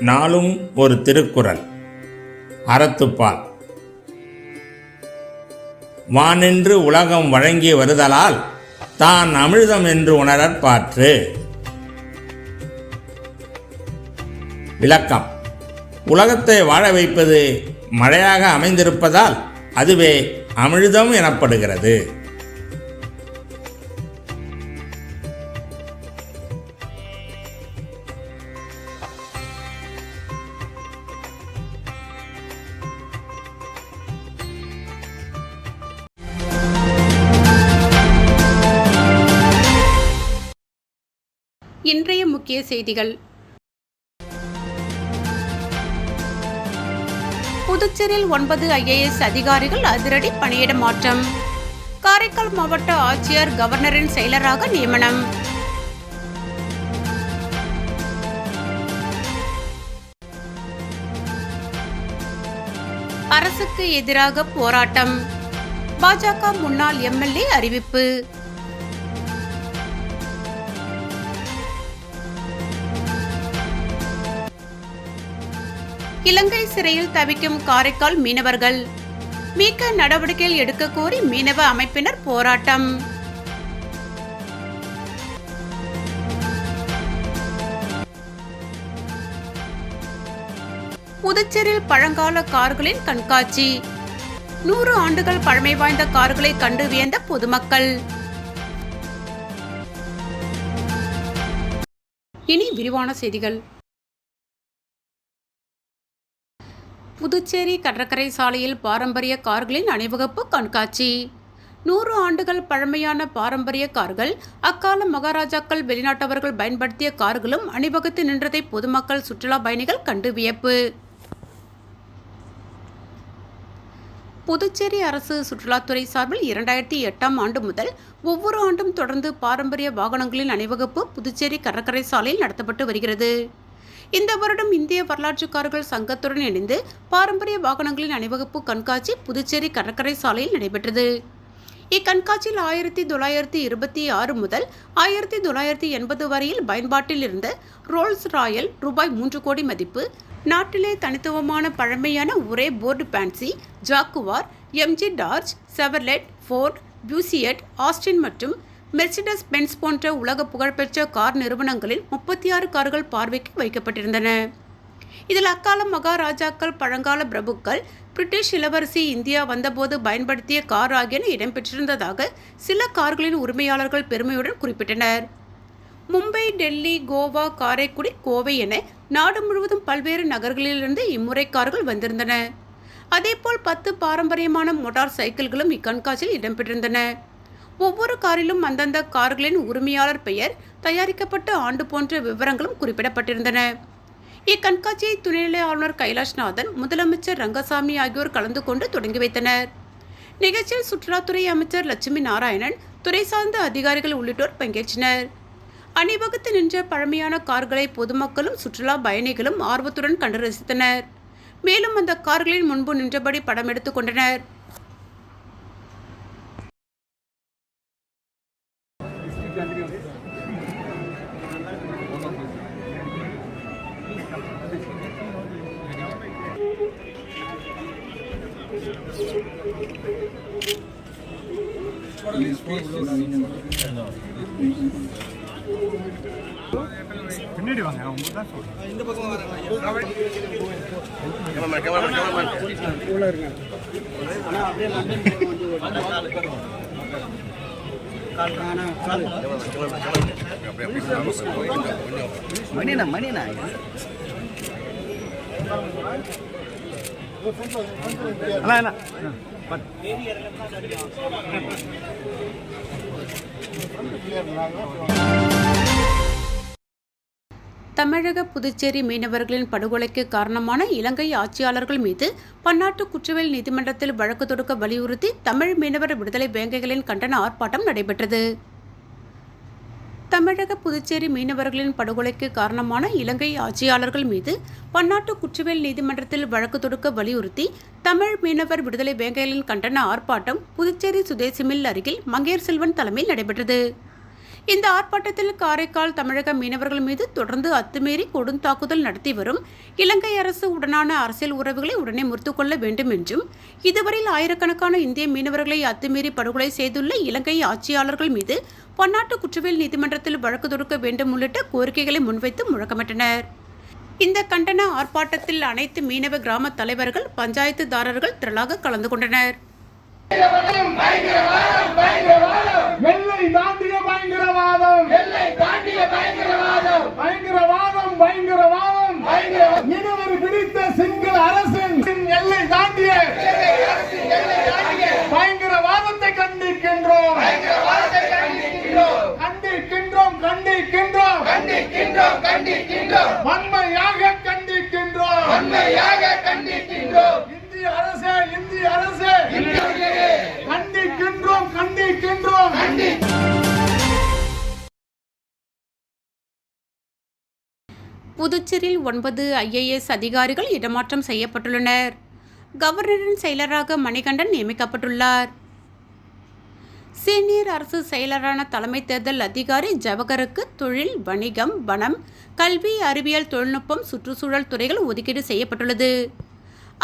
நாளும் ஒரு திருக்குறள். அறத்துப்பால். வானென்று உலகம் வழங்கி வருதலால் தான் அமிழ்தம் என்று உணரற் பாற்று. விளக்கம். உலகத்தை வாழ வைப்பது மழையாக அமைந்திருப்பதால் அதுவே அமிழ்தம் எனப்படுகிறது. இன்றைய முக்கிய செய்திகள். புதுச்சேரியில் ஒன்பது ஐஏஎஸ் அதிகாரிகள் அதிரடி பணியிட மாற்றம். காரைக்கால் மாவட்ட ஆட்சியர் கவர்னரின் செயலராக நியமனம். அரசுக்கு எதிராக போராட்டம். பாஜக முன்னாள் எம்எல்ஏ அறிவிப்பு. இலங்கை சிறையில் தவிக்கும் காரைக்கால் மீனவர்கள். மீட்க நடவடிக்கைகள் எடுக்க கோரி மீனவ அமைப்பினர் போராட்டம். புதுச்சேரியில் பழங்கால கார்களின் கண்காட்சி. நூறு ஆண்டுகள் பழமை வாய்ந்த கார்களை கண்டு வியந்த பொதுமக்கள். இனி விரிவான செய்திகள். புதுச்சேரி கடற்கரை சாலையில் பாரம்பரிய கார்களின் அணிவகுப்பு கண்காட்சி. நூறு ஆண்டுகள் பழமையான பாரம்பரிய கார்கள் அக்கால மகாராஜாக்கள் வெளிநாட்டவர்கள் பயன்படுத்திய கார்களும் அணிவகுத்து நின்றதை பொதுமக்கள் சுற்றுலா பயணிகள் கண்டு வியப்பு. புதுச்சேரி அரசு சுற்றுலாத்துறை சார்பில் இரண்டாயிரத்தி எட்டாம் ஆண்டு முதல் ஒவ்வொரு ஆண்டும் தொடர்ந்து பாரம்பரிய வாகனங்களின் அணிவகுப்பு புதுச்சேரி கடற்கரை சாலையில் நடத்தப்பட்டு வருகிறது. இந்த வருடம் இந்திய வரலாற்றுக்காரர்கள் சங்கத்துடன் இணைந்து பாரம்பரிய வாகனங்களின் அணிவகுப்பு கண்காட்சி புதுச்சேரி கடற்கரை சாலையில் நடைபெற்றது. இக்கண்காட்சியில் ஆயிரத்தி தொள்ளாயிரத்தி இருபத்தி ஆறு முதல் ஆயிரத்தி தொள்ளாயிரத்தி எண்பது வரையில் பயன்பாட்டில் இருந்த ரோல்ஸ் ராயல் ரூபாய் மூன்று கோடி மதிப்பு நாட்டிலே தனித்துவமான பழமையான ஒரே Ford fancy Jaguar MG Dodge Chevrolet Ford Peugeot Austin மற்றும் மெர்சிடஸ் பென்ஸ் போன்ற உலக புகழ்பெற்ற கார் நிறுவனங்களில் முப்பத்தி ஆறு கார்கள் பார்வைக்கு வைக்கப்பட்டிருந்தன. இதில் அக்கால மகாராஜாக்கள் பழங்கால பிரபுக்கள் பிரிட்டிஷ் இளவரசி இந்தியா வந்தபோது பயன்படுத்திய கார் ஆகியன இடம்பெற்றிருந்ததாக சில கார்களின் உரிமையாளர்கள் பெருமையுடன் குறிப்பிட்டனர். மும்பை டெல்லி கோவா காரைக்குடி கோவை என நாடு முழுவதும் பல்வேறு நகர்களிலிருந்து இம்முறை கார்கள் வந்திருந்தன. அதேபோல் பத்து பாரம்பரியமான மோட்டார் சைக்கிள்களும் இக்கண்காட்சியில் இடம்பெற்றிருந்தன. ஒவ்வொரு காரிலும் அந்தந்த கார்களின் உரிமையாளர் பெயர் தயாரிக்கப்பட்ட ஆண்டு போன்ற விவரங்களும் குறிப்பிடப்பட்டிருந்தன. இக்கண்காட்சியை துணைநிலை ஆளுநர் கைலாஷ்நாதன் முதலமைச்சர் ரங்கசாமி ஆகியோர் கலந்து கொண்டு தொடங்கி வைத்தனர். நிகழ்ச்சியில் சுற்றுலாத்துறை அமைச்சர் லட்சுமி நாராயணன் துறை சார்ந்த அதிகாரிகள் உள்ளிட்டோர் பங்கேற்றனர். அணிவகுத்து நின்ற பழமையான கார்களை பொதுமக்களும் சுற்றுலா பயணிகளும் ஆர்வத்துடன் கண்டு ரசித்தனர். மேலும் அந்த கார்களின் முன்பு நின்றபடி படம் எடுத்துக் கொண்டனர். பின்னாடி வாங்க அவங்க தான் சொல்றேன். மணிண்ணா மணிண்ணா. அண்ணா என்ன தமிழக புதுச்சேரி மீனவர்களின் படுகொலைக்கு காரணமான இலங்கை ஆட்சியாளர்கள் மீது பன்னாட்டு குற்றவியல் நீதிமன்றத்தில் வழக்கு தொடுக்க வலியுறுத்தி தமிழ் மீனவர் விடுதலை வேங்கைகளின் கண்டன ஆர்ப்பாட்டம் நடைபெற்றது. தமிழக புதுச்சேரி மீனவர்களின் படுகொலைக்கு காரணமான இலங்கை ஆட்சியாளர்கள் மீது பன்னாட்டு குற்றவியல் நீதிமன்றத்தில் வழக்கு தொடுக்க வலியுறுத்தி தமிழ் மீனவர் விடுதலை வேங்கைகளின் கண்டன ஆர்ப்பாட்டம் புதுச்சேரி சுதேசிமில் அருகில் மங்கேர் செல்வன் தலைமையில் நடைபெற்றது. இந்த ஆர்ப்பாட்டத்தில் காரைக்கால் தமிழக மீனவர்கள் மீது தொடர்ந்து அத்துமீறி கொடுந்தாக்குதல் நடத்தி வரும் இலங்கை அரசு உடனான அரசியல் உறவுகளை உடனே முறுத்துக்கொள்ள வேண்டும் என்றும் இதுவரையில் ஆயிரக்கணக்கான இந்திய மீனவர்களை அத்துமீறி படுகொலை செய்துள்ள இலங்கை ஆட்சியாளர்கள் மீது பன்னாட்டு குற்றவியல் நீதிமன்றத்தில் வழக்கு தொடுக்க வேண்டும் உள்ளிட்ட கோரிக்கைகளை முன்வைத்து முழக்கமிட்டனர். இந்த கண்டன ஆர்ப்பாட்டத்தில் அனைத்து மீனவ கிராம தலைவர்கள் பஞ்சாயத்துதாரர்கள் திரளாக கலந்து கொண்டனர். எல்லை தாண்டிய பயங்கரவாதம். எல்லை தாண்டிய பயங்கரவாதம் பயங்கரவாதம். புதுச்சேரியில் ஒன்பது ஐஏஎஸ் அதிகாரிகள் இடமாற்றம் செய்யப்பட்டுள்ளனர். கவர்னரின் செயலராக மணிகண்டன் நியமிக்கப்பட்டுள்ளார். சீனியர் அரசு செயலரான தலைமை தேர்தல் அதிகாரி ஜவகருக்கு தொழில் வணிகம் வனம் கல்வி அறிவியல் தொழில்நுட்பம் சுற்றுச்சூழல் துறைகள் ஒதுக்கீடு செய்யப்பட்டுள்ளது.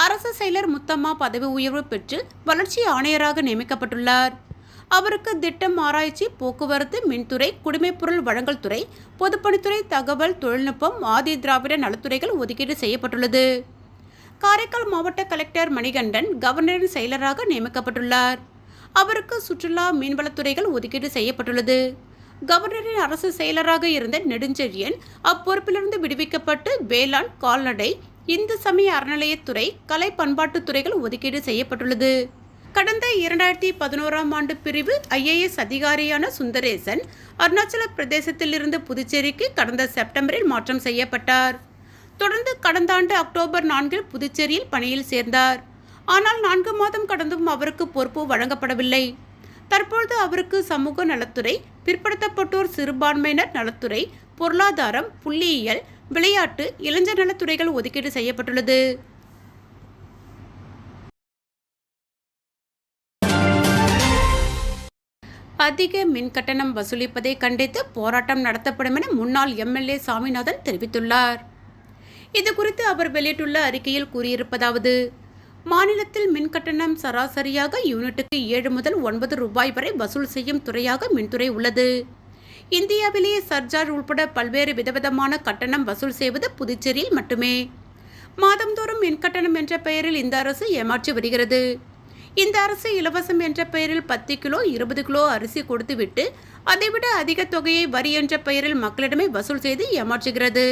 அரசு செயலர் முத்தம்மா பதவி உயர்வு பெற்று வளர்ச்சி ஆணையராக நியமிக்கப்பட்டுள்ளார். அவருக்கு திட்டம் ஆராய்ச்சி போக்குவரத்து மின்துறை குடிமைப்பொருள் வழங்கல் துறை பொதுப்பணித்துறை தகவல் தொழில்நுட்பம் ஆதி திராவிட நலத்துறைகள் ஒதுக்கீடு செய்யப்பட்டுள்ளது. காரைக்கால் மாவட்ட கலெக்டர் மணிகண்டன் கவர்னரின் செயலராக நியமிக்கப்பட்டுள்ளார். அவருக்கு சுற்றுலா மீன்வளத்துறைகள் ஒதுக்கீடு செய்யப்பட்டுள்ளது. கவர்னரின் அரசு செயலராக இருந்த நெடுஞ்செழியன் அப்பொறுப்பிலிருந்து விடுவிக்கப்பட்டு வேளாண் கால்நடை இந்து சமய அறநிலையத்துறை கலை பண்பாட்டுத் துறைகள் ஒதுக்கீடு செய்யப்பட்டுள்ளது. கடந்த இரண்டாயிரத்தி பதினோராம் ஆண்டு பிரிவு ஐஏஎஸ் அதிகாரியான சுந்தரேசன் அருணாச்சல பிரதேசத்திலிருந்து புதுச்சேரிக்கு கடந்த செப்டம்பரில் மாற்றம் செய்யப்பட்டார். தொடர்ந்து கடந்த ஆண்டு அக்டோபர் நான்கில் புதுச்சேரியில் பணியில் சேர்ந்தார். ஆனால் நான்கு மாதம் கடந்தும் அவருக்கு பொறுப்பு வழங்கப்படவில்லை. தற்பொழுது அவருக்கு சமூக நலத்துறை பிற்படுத்தப்பட்டோர் சிறுபான்மையினர் நலத்துறை பொருளாதாரம் புள்ளியியல் விளையாட்டு இளைஞர் நலத்துறைகள் ஒதுக்கீடு செய்யப்பட்டுள்ளது. அதிக மின் கட்டணம் வசூலிப்பதை கண்டித்து போராட்டம் நடத்தப்படும் என முன்னாள் எம்எல்ஏ சாமிநாதன் தெரிவித்துள்ளார். இது குறித்து அவர் வெளியிட்டுள்ள அறிக்கையில் கூறியிருப்பதாவது மாநிலத்தில் மின் கட்டணம் சராசரியாக யூனிட்டுக்கு ஏழு முதல் ஒன்பது ரூபாய் வரை வசூல் செய்யும் துறையாக மின்துறை உள்ளது. இந்தியாவிலேயே சர்ஜார் உள்பட பல்வேறு விதவிதமான கட்டணம் வசூல் செய்வது புதுச்சேரியில் மட்டுமே. மாதந்தோறும் மின் கட்டணம் என்ற பெயரில் இந்த அரசு ஏமாற்றி வருகிறது. இந்த அரசு இலவசம் என்ற பெயரில் பத்து கிலோ இருபது கிலோ அரிசி கொடுத்துவிட்டு அதைவிட அதிக தொகையை வரி என்ற பெயரில் மக்களிடமே வசூல் செய்து ஏமாற்றுகிறது.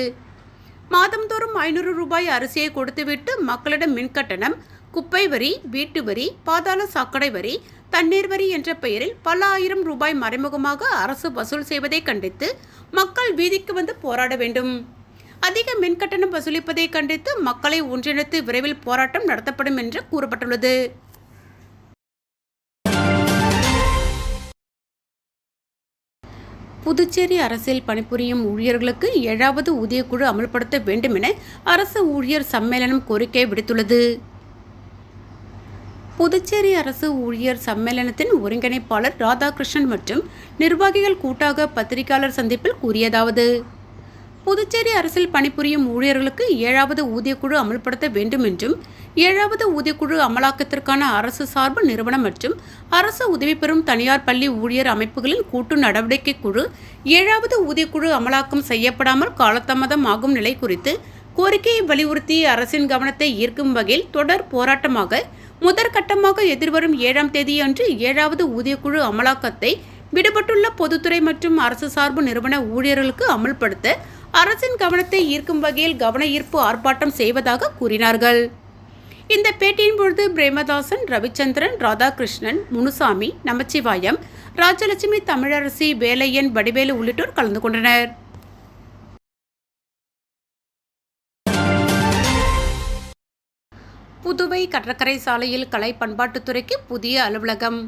மாதந்தோறும் ஐநூறு ரூபாய் அரிசியை கொடுத்துவிட்டு மக்களிடம் மின் கட்டணம் குப்பை வரி வீட்டு வரி பாதாள சாக்கடை வரி தண்ணீர் வரி என்ற பெயரில் பல ஆயிரம் ரூபாய் மறைமுகமாக அரசு வசூல் செய்வதை கண்டித்து மக்கள் வீதிக்கு வந்து போராட வேண்டும். அதிக மின் கட்டணம் வசூலிப்பதை கண்டித்து மக்களை ஒன்றிணைத்து விரைவில் போராட்டம் நடத்தப்படும் என்று கூறப்பட்டுள்ளது. புதுச்சேரி அரசில் பணிபுரியும் ஊழியர்களுக்கு ஏழாவது ஊதியக்குழு அமல்படுத்த வேண்டும் என அரசு ஊழியர் சம்மேளனம் கோரிக்கை விடுத்துள்ளது. புதுச்சேரி அரசு ஊழியர் சம்மேளனத்தின் ஒருங்கிணைப்பாளர் ராதாகிருஷ்ணன் மற்றும் நிர்வாகிகள் கூட்டாக பத்திரிகையாளர் சந்திப்பில் கூறியதாவது புதுச்சேரி அரசில் பணிபுரியும் ஊழியர்களுக்கு ஏழாவது ஊதியக்குழு அமல்படுத்த வேண்டும் என்றும் ஏழாவது ஊதியக்குழு அமலாக்கத்திற்கான அரசு சார்பு நிறுவனம் மற்றும் அரசு உதவி பெறும் தனியார் பள்ளி ஊழியர் அமைப்புகளின் கூட்டு நடவடிக்கை குழு ஏழாவது ஊதியக்குழு அமலாக்கம் செய்யப்படாமல் காலதாமதம் ஆகும் நிலை குறித்து கோரிக்கையை வலியுறுத்தி அரசின் கவனத்தை ஈர்க்கும் வகையில் தொடர் போராட்டமாக முதற்கட்டமாக எதிர்வரும் ஏழாம் தேதியன்று ஏழாவது ஊதியக்குழு அமலாக்கத்தை விடுபட்டுள்ள பொதுத்துறை மற்றும் அரசு சார்பு நிறுவன ஊழியர்களுக்கு அமல்படுத்த அரசின் கவனத்தை ஈர்க்கும் வகையில் கவன ஈர்ப்பு ஆர்ப்பாட்டம் செய்வதாக கூறினார்கள். இந்த பேட்டியின் பொழுது பிரேமதாசன் ரவிச்சந்திரன் ராதாகிருஷ்ணன் முனுசாமி நமச்சிவாயம் ராஜலட்சுமி தமிழரசி வேலையன் வடிவேலு உள்ளிட்டோர் கலந்து கொண்டனர். புதுவை கடற்கரை சாலையில் கலை பண்பாட்டுத்துறைக்கு புதிய அலுவலகம்.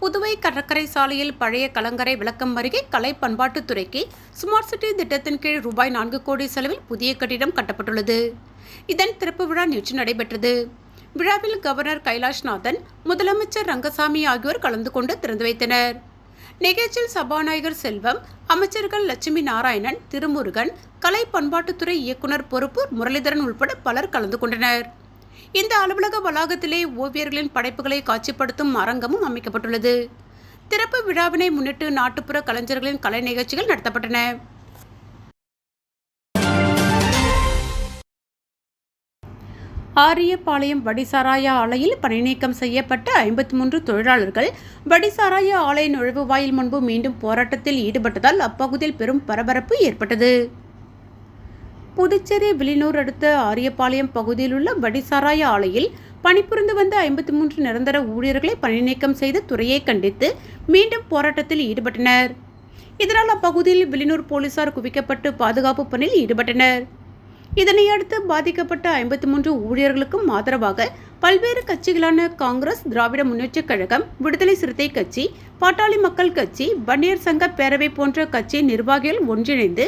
புதுவை கடற்கரை சாலையில் பழைய கலங்கரை விளக்கம் அருகே கலை பண்பாட்டுத்துறைக்கு ஸ்மார்ட் சிட்டி திட்டத்தின் கீழ் ரூபாய் நான்கு கோடி செலவில் புதிய கட்டிடம் கட்டப்பட்டுள்ளது. இதன் திறப்பு விழா நிகழ்ச்சி நடைபெற்றது. விழாவில் கவர்னர் கைலாஷ்நாதன் முதலமைச்சர் ரங்கசாமி ஆகியோர் கலந்து கொண்டு திறந்து வைத்தனர். நிகழ்ச்சியில் சபாநாயகர் செல்வம் அமைச்சர்கள் லட்சுமி நாராயணன் திருமுருகன் கலை பண்பாட்டுத்துறை இயக்குனர் பொறுப்பு முரளிதரன் உட்பட பலர் கலந்து கொண்டனர். இந்த அலுவலக வளாகத்திலே ஓவியர்களின் படைப்புகளை காட்சிப்படுத்தும் அரங்கமும் அமைக்கப்பட்டுள்ளது. திறப்பு விழாவினை முன்னிட்டு நாட்டுப்புற கலைஞர்களின் கலை நிகழ்ச்சிகள் நடத்தப்பட்டன. ஆரியபாளையம் வடிசாராய ஆலையில் பணிநீக்கம் செய்யப்பட்ட ஐம்பத்தி மூன்று தொழிலாளர்கள் வடிசாராய ஆலை நுழைவுவாயில் முன்பு மீண்டும் போராட்டத்தில் ஈடுபட்டதால் அப்பகுதியில் பெரும் பரபரப்பு ஏற்பட்டது. புதுச்சேரி வில்லியனூர் அடுத்த ஆரியபாளையம் பகுதியில் உள்ள வடிசாராய ஆலையில் பணிபுரிந்து வந்த ஐம்பத்தி மூன்று நிரந்தர ஊழியர்களை பணிநீக்கம் செய்த துறையை கண்டித்து மீண்டும் போராட்டத்தில் ஈடுபட்டனர். இதனால் அப்பகுதியில் வில்லியனூர் போலீசார் குவிக்கப்பட்டு பாதுகாப்பு பணியில் ஈடுபட்டனர். இதனையடுத்து பாதிக்கப்பட்ட ஐம்பத்தி மூன்று ஊழியர்களுக்கும் ஆதரவாக பல்வேறு கட்சிகளான காங்கிரஸ் திராவிட முன்னேற்றக் கழகம் விடுதலை சிறுத்தை கட்சி பாட்டாளி மக்கள் கட்சி வன்னியர் சங்க பேரவை போன்ற கட்சி நிர்வாகிகள் ஒன்றிணைந்து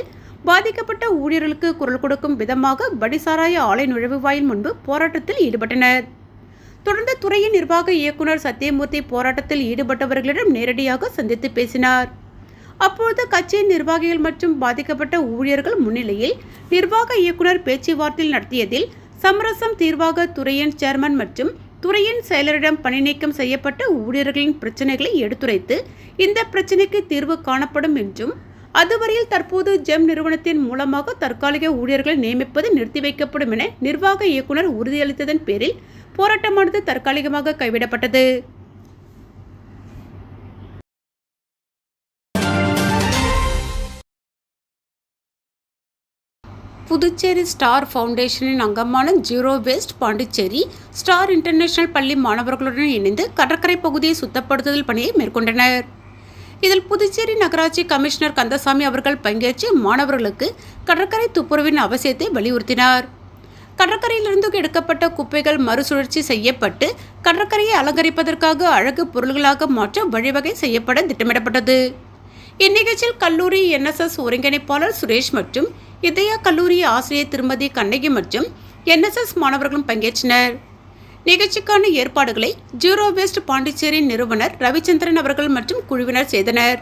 பாதிக்கப்பட்ட ஊழியர்களுக்கு குரல் கொடுக்கும் விதமாக வடிசாராய ஆலை நுழைவுவாயில் முன்பு போராட்டத்தில் ஈடுபட்டனர். தொடர்ந்து துறையின் நிர்வாக இயக்குனர் சத்தியமூர்த்தி போராட்டத்தில் ஈடுபட்டவர்களிடம் நேரடியாக சந்தித்து பேசினார். அப்பொழுது கட்சியின் நிர்வாகிகள் மற்றும் பாதிக்கப்பட்ட ஊழியர்கள் முன்னிலையில் நிர்வாக இயக்குனர் பேச்சுவார்த்தை நடத்தியதில் சமரசம் தீர்வாக துறையின் சேர்மன் மற்றும் துறையின் செயலரிடம் பணிநீக்கம் செய்யப்பட்ட ஊழியர்களின் பிரச்சனைகளை எடுத்துரைத்து இந்த பிரச்சனைக்கு தீர்வு காணப்படும் என்றும் அதுவரையில் தற்போது ஜெம் நிறுவனத்தின் மூலமாக தற்காலிக ஊழியர்களை நியமிப்பது நிறுத்தி வைக்கப்படும் என நிர்வாக இயக்குனர் உறுதியளித்ததன் பேரில் போராட்டமானது தற்காலிகமாக கைவிடப்பட்டது. புதுச்சேரி ஸ்டார் ஃபவுண்டேஷனின் அங்கமான zero waste Pondicherry star international பள்ளி மாணவர்களுடன் இணைந்து கடற்கரை பகுதியை சுத்தப்படுத்துதல் பணியை மேற்கொண்டனர். இதில் புதுச்சேரி நகராட்சி கமிஷனர் கந்தசாமி அவர்கள் பங்கேற்று மாணவர்களுக்கு கடற்கரை துப்புரவின் அவசியத்தை வலியுறுத்தினார். கடற்கரையிலிருந்து எடுக்கப்பட்ட குப்பைகள் மறுசுழற்சி செய்யப்பட்டு கடற்கரையை அலங்கரிப்பதற்காக அழகு பொருள்களாக மாற்ற வழிவகை செய்யப்பட திட்டமிடப்பட்டது. இந்நிகழ்ச்சியில் கல்லூரி என்எஸ்எஸ் ஒருங்கிணைப்பாளர் சுரேஷ் மற்றும் இதயா கல்லூரி ஆசிரியர் திருமதி கண்ணகி மற்றும் என்எஸ்எஸ் மாணவர்களும் பங்கேற்றனர். நிகழ்ச்சிக்கான ஏற்பாடுகளை ஜீரோ வேஸ்ட் பாண்டிச்சேரி நிறுவனர் ரவிச்சந்திரன் அவர்கள் மற்றும் குழுவினர் செய்தனர்.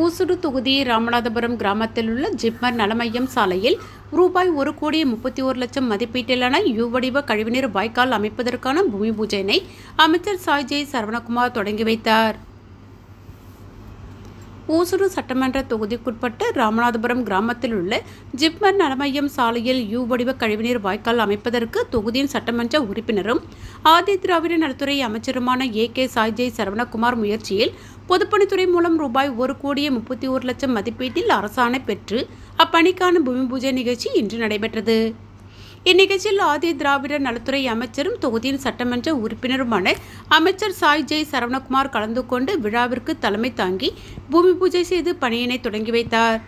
ஊசுடு தொகுதி ராமநாதபுரம் கிராமத்தில் உள்ள ஜிப்மர் நலமையம் சாலையில் ரூபாய் ஒரு கோடி முப்பத்தி ஒரு லட்சம் மதிப்பீட்டிலான யூ வடிவ கழிவுநீர் வாய்க்கால் அமைப்பதற்கான பூமி பூஜையினை அமைச்சர் சாய்ஜெய் சரவணகுமார் தொடங்கி வைத்தார். ஊசுடு சட்டமன்ற தொகுதிக்குட்பட்ட ராமநாதபுரம் கிராமத்தில் உள்ள ஜிப்மர் நலமையம் சாலையில் யூ வடிவ கழிவுநீர் வாய்க்கால் அமைப்பதற்கு தொகுதியின் சட்டமன்ற உறுப்பினரும் ஆதி திராவிட நலத்துறை அமைச்சருமான ஏ கே சாய்ஜெய் சரவணகுமார் முயற்சியில் பொதுப்பணித்துறை மூலம் ரூபாய் ஒரு கோடியே முப்பத்தி ஒரு லட்சம் மதிப்பீட்டில் அரசாணை பெற்று அப்பணிக்கான பூமி பூஜை நிகழ்ச்சி இன்று நடைபெற்றது. இந்நிகழ்ச்சியில் ஆதி திராவிட நலத்துறை அமைச்சரும் தொகுதியின் சட்டமன்ற உறுப்பினருமான அமைச்சர் சாய் ஜெய் சரவணகுமார் கலந்து கொண்டு விழாவிற்கு தலைமை தாங்கி பூமி பூஜை செய்து பணியினை தொடங்கி வைத்தார்.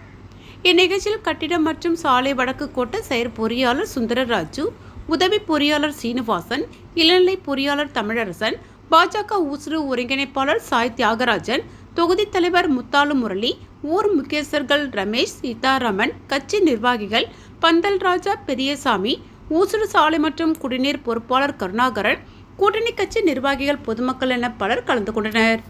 இந்நிகழ்ச்சியில் கட்டிடம் மற்றும் சாலை வடக்கு கோட்ட செயற் பொறியாளர் சுந்தரராஜு உதவி பொறியாளர் சீனிவாசன் இளநிலை பொறியாளர் தமிழரசன் பாஜக ஊசுரு ஒருங்கிணைப்பாளர் சாய் தியாகராஜன் தொகுதி தலைவர் முத்தாலு முரளி ஊர் முக்கியஸ்தர்கள் ரமேஷ் சீதாராமன் கட்சி நிர்வாகிகள் பந்தல் ராஜா பெரியசாமி ஊசுடு சாலை மற்றும் குடிநீர் பொறுப்பாளர் கருணாகரன் கூட்டணி கட்சி நிர்வாகிகள் பொதுமக்கள் என பலர் கலந்து கொண்டனர்.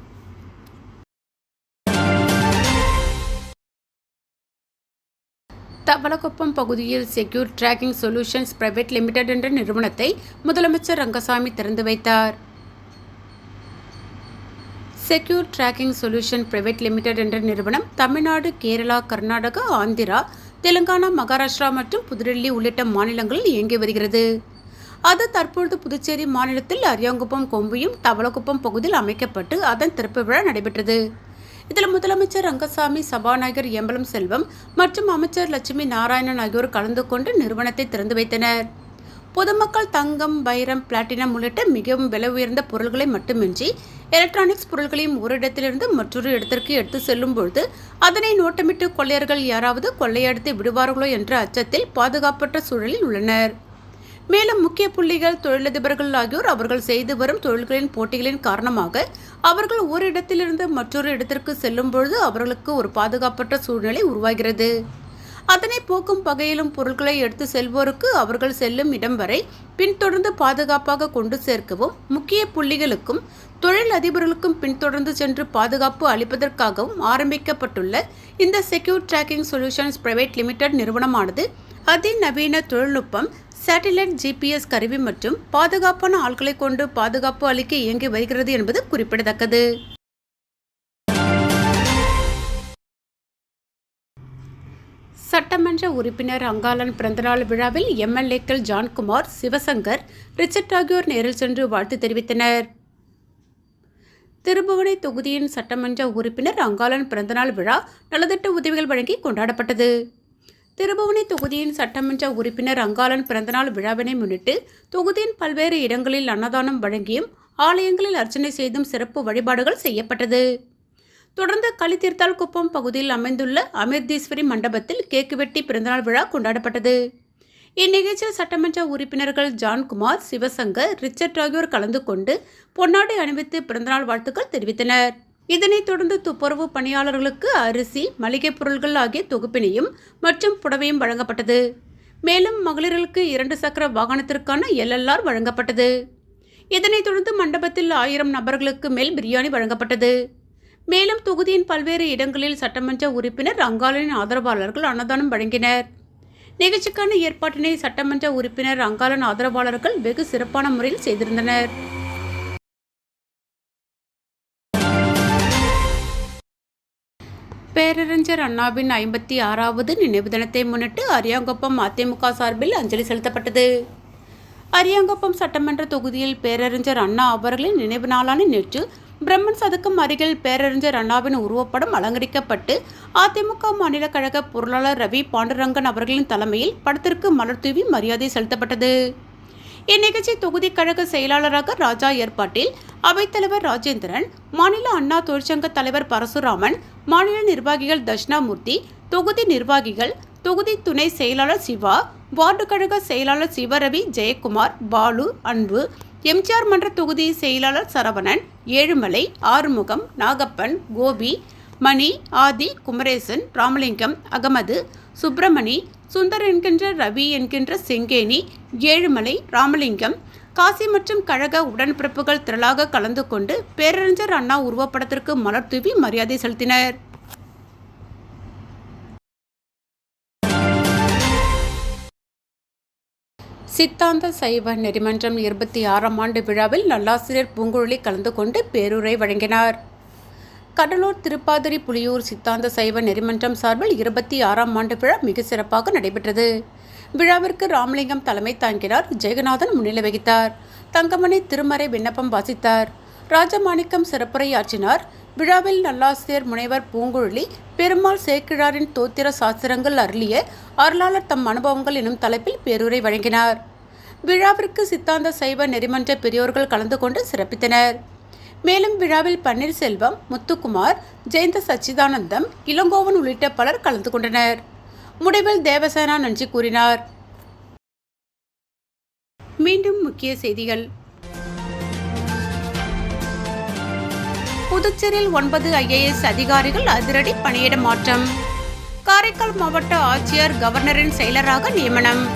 தவளக்குப்பம் பகுதியில் secure tracking solutions private limited என்ற நிறுவனத்தை முதலமைச்சர் ரங்கசாமி திறந்து வைத்தார். Secure tracking solution private limited என்ற நிறுவனம் தமிழ்நாடு கேரளா கர்நாடகா ஆந்திரா தெலுங்கானா மகாராஷ்டிரா மற்றும் புதுடெல்லி உள்ளிட்ட மாநிலங்களில் இயங்கி வருகிறது. அது தற்பொழுது புதுச்சேரி மாநிலத்தில் அரியாங்குப்பம் கொம்பியும் தவளக்குப்பம் பகுதியில் அமைக்கப்பட்டு அதன் திறப்பு விழா நடைபெற்றது. இதில் முதலமைச்சர் ரங்கசாமி சபாநாயகர் எம்பலம் செல்வம் மற்றும் அமைச்சர் லட்சுமி நாராயணன் ஆகியோர் கலந்து கொண்டு நிறுவனத்தை திறந்து வைத்தனர். பொதுமக்கள் தங்கம் வைரம் பிளாட்டினம் உள்ளிட்ட மிகவும் விலை உயர்ந்த பொருள்களை மட்டுமின்றி எலக்ட்ரானிக்ஸ் பொருட்களையும் ஒரு இடத்திலிருந்து மற்றொரு இடத்திற்கு எடுத்து செல்லும் பொழுது அதனை நோட்டமிட்டு கொள்ளையர்கள் யாராவது கொள்ளையடித்து விடுவார்களோ என்ற அச்சத்தில் பாதுகாப்பற்ற சூழலில் உள்ளனர். மேலும் முக்கிய புள்ளிகள் தொழிலதிபர்கள் ஆகியோர் அவர்கள் செய்து வரும் தொழில்களின் போட்டிகளின் காரணமாக அவர்கள் ஒரு இடத்திலிருந்து மற்றொரு இடத்திற்கு செல்லும் பொழுது அவர்களுக்கு ஒரு பாதுகாப்பற்ற சூழ்நிலை உருவாகிறது. அதனை போக்கும் வகையிலும் பொருட்களை எடுத்து செல்வோருக்கு அவர்கள் செல்லும் இடம் வரை பின்தொடர்ந்து பாதுகாப்பாக கொண்டு சேர்க்கவும் முக்கிய புள்ளிகளுக்கும் தொழில் அதிபர்களுக்கும் பின்தொடர்ந்து சென்று பாதுகாப்பு அளிப்பதற்காகவும் ஆரம்பிக்கப்பட்டுள்ள இந்த secure tracking solutions private limited நிறுவனமானது அதிநவீன தொழில்நுட்பம் சேட்டிலைட் ஜிபிஎஸ் கருவி மற்றும் பாதுகாப்பான ஆட்களை கொண்டு பாதுகாப்பு அளிக்க இயங்கி வருகிறது என்பது குறிப்பிடத்தக்கது. சட்டமன்ற உறுப்பினர் அங்காளன் பிறந்தநாள் விழாவில் எம்எல்ஏக்கள் ஜான்குமார் சிவசங்கர் ரிச்சர்ட் ஆகியோர் நேரில் சென்று வாழ்த்து தெரிவித்தனர். திருபுவனை தொகுதியின் சட்டமன்ற உறுப்பினர் அங்காளன் பிறந்தநாள் விழா நலத்திட்ட உதவிகள் வழங்கி கொண்டாடப்பட்டது. திருபுவனை தொகுதியின் சட்டமன்ற உறுப்பினர் அங்காளன் பிறந்தநாள் விழாவினை முன்னிட்டு தொகுதியின் பல்வேறு இடங்களில் அன்னதானம் வழங்கியும் ஆலயங்களில் அர்ச்சனை செய்தும் சிறப்பு வழிபாடுகள் செய்யப்பட்டது. தொடர்ந்து களித்தீர்த்தால் குப்பம் பகுதியில் அமைந்துள்ள அமிர்தீஸ்வரி மண்டபத்தில் கேக்கு வெட்டி பிறந்தநாள் விழா கொண்டாடப்பட்டது. இந்நிகழ்ச்சியில் சட்டமன்ற உறுப்பினர்கள் ஜான்குமார் சிவசங்கர் ரிச்சர்ட் ஆகியோர் கலந்து கொண்டு பொன்னாடை அணிவித்து பிறந்தநாள் வாழ்த்துக்கள் தெரிவித்தனர். இதனைத் தொடர்ந்து துப்புரவு பணியாளர்களுக்கு அரிசி மளிகைப் பொருட்கள் ஆகிய தொகுப்பினையும் மற்றும் புடவையும் வழங்கப்பட்டது. மேலும் மகளிர்களுக்கு இரண்டு சக்கர வாகனத்திற்கான எல்எல்ஆர் வழங்கப்பட்டது. இதனைத் தொடர்ந்து மண்டபத்தில் ஆயிரம் நபர்களுக்கு மேல் பிரியாணி வழங்கப்பட்டது. மேலும் தொகுதியின் பல்வேறு இடங்களில் சட்டமன்ற உறுப்பினர் அங்காளின் ஆதரவாளர்கள் அன்னதானம் வழங்கினர். நிகழ்ச்சிக்கான ஏற்பாட்டினை சட்டமன்ற உறுப்பினர் அங்காளன் ஆதரவாளர்கள் வெகு சிறப்பான முறையில் செய்திருந்தனர். பேரறிஞர் அண்ணாவின் ஐம்பத்தி ஆறாவது நினைவு தினத்தை முன்னிட்டு அரியாங்குப்பம் அதிமுக சார்பில் அஞ்சலி செலுத்தப்பட்டது. அரியாங்குப்பம் சட்டமன்ற தொகுதியில் பேரறிஞர் அண்ணா அவர்களின் நினைவு நாளான நேற்று பிரம்மன் சதுக்கம் அருகில் பேரறிஞர் அண்ணாவின் உருவப்படம் அலங்கரிக்கப்பட்டு அதிமுக மாநில கழக பொருளாளர் ரவி பாண்டுரங்கன் அவர்களின் தலைமையில் படத்திற்கு மலர் தூவி மரியாதை செலுத்தப்பட்டது. இந்நிகழ்ச்சி தொகுதி கழக செயலாளராக ராஜா ஏற்பாட்டில் அவைத்தலைவர் ராஜேந்திரன் மாநில அண்ணா தொழிற்சங்க தலைவர் பரசுராமன் மாநில நிர்வாகிகள் தட்சிணாமூர்த்தி தொகுதி நிர்வாகிகள் தொகுதி துணை செயலாளர் சிவா வார்டு கழக செயலாளர் சிவரவி ஜெயக்குமார் பாலு அன்பு எம்ஜிஆர் மன்ற தொகுதி செயலாளர் சரவணன் ஏழுமலை ஆறுமுகம் நாகப்பன் கோபி மணி ஆதி குமரேசன் ராமலிங்கம் அகமது சுப்பிரமணி சுந்தர் என்கின்ற ரவி என்கின்ற செங்கேணி ஏழுமலை ராமலிங்கம் காசி மற்றும் கழக உடன்பிறப்புகள் திரளாக கலந்து கொண்டு பேரறிஞர் அண்ணா உருவப்படத்திற்கு மலர் தூவி மரியாதை செலுத்தினர். சித்தாந்த சைவ நெறிமன்றம் இருபத்தி ஆறாம் ஆண்டு விழாவில் நல்லாசிரியர் பூங்குழலி கலந்து கொண்டு பேருரை வழங்கினார். கடலூர் திருப்பாதிரி புலியூர் சித்தாந்த சைவ நெறிமன்றம் சார்பில் இருபத்தி ஆறாம் ஆண்டு விழா மிக சிறப்பாக நடைபெற்றது. விழாவிற்கு ராமலிங்கம் தலைமை தாங்கினார். ஜெகநாதன் முன்னிலை வகித்தார். தங்கமணி திருமறை விண்ணப்பம் வாசித்தார். ராஜமாணிக்கம் சிறப்புரையாற்றினார். விழாவில் நல்லாசிரியர் முனைவர் பூங்குழலி பெருமாள் சேக்கிழாரின் தோத்திர சாஸ்திரங்கள் அருளிய அருளாளர் தம் அனுபவங்கள் எனும் தலைப்பில் பேருரை வழங்கினார். விழாவிற்கு சித்தாந்த சைவ நெறிமன்ற பெரியோர்கள் கலந்து கொண்டு சிறப்பித்தனர். மேலும் விழாவில் பன்னீர்செல்வம் முத்துக்குமார் ஜெயந்த சச்சிதானந்தம் இளங்கோவன் உள்ளிட்ட பலர் கலந்து கொண்டனர். முடிவில் தேவசேனா நன்றி கூறினார். மீண்டும் முக்கிய செய்திகள். புதுச்சேரியில் ஒன்பது ஐஏஎஸ் அதிகாரிகள் அதிரடி பணியிட மாற்றம். காரைக்கால் மாவட்ட ஆட்சியர் கவர்னரின் செயலராக நியமனம்.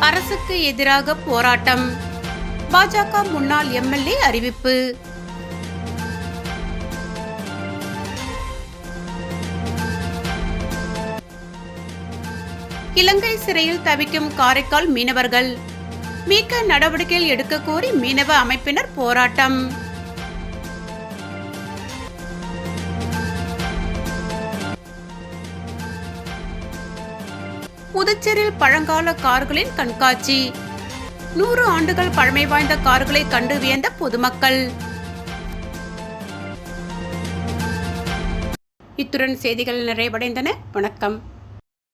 அரசுக்கு எதிராக போராட்டம். பாஜக முன்னாள் எம்எல்ஏ அறிவிப்பு. இலங்கை சிறையில் தவிக்கும் காரைக்கால் மீனவர்கள். மீட்க நடவடிக்கைகள் எடுக்க கோரி மீனவ அமைப்பினர் போராட்டம். புதுச்சேரியில் பழங்கால கார்களின் கண்காட்சி. நூறு ஆண்டுகள் பழமை வாய்ந்த கார்களை கண்டு வியந்த பொதுமக்கள். இத்துடன் செய்திகள் நிறைவடைந்தன. வணக்கம்.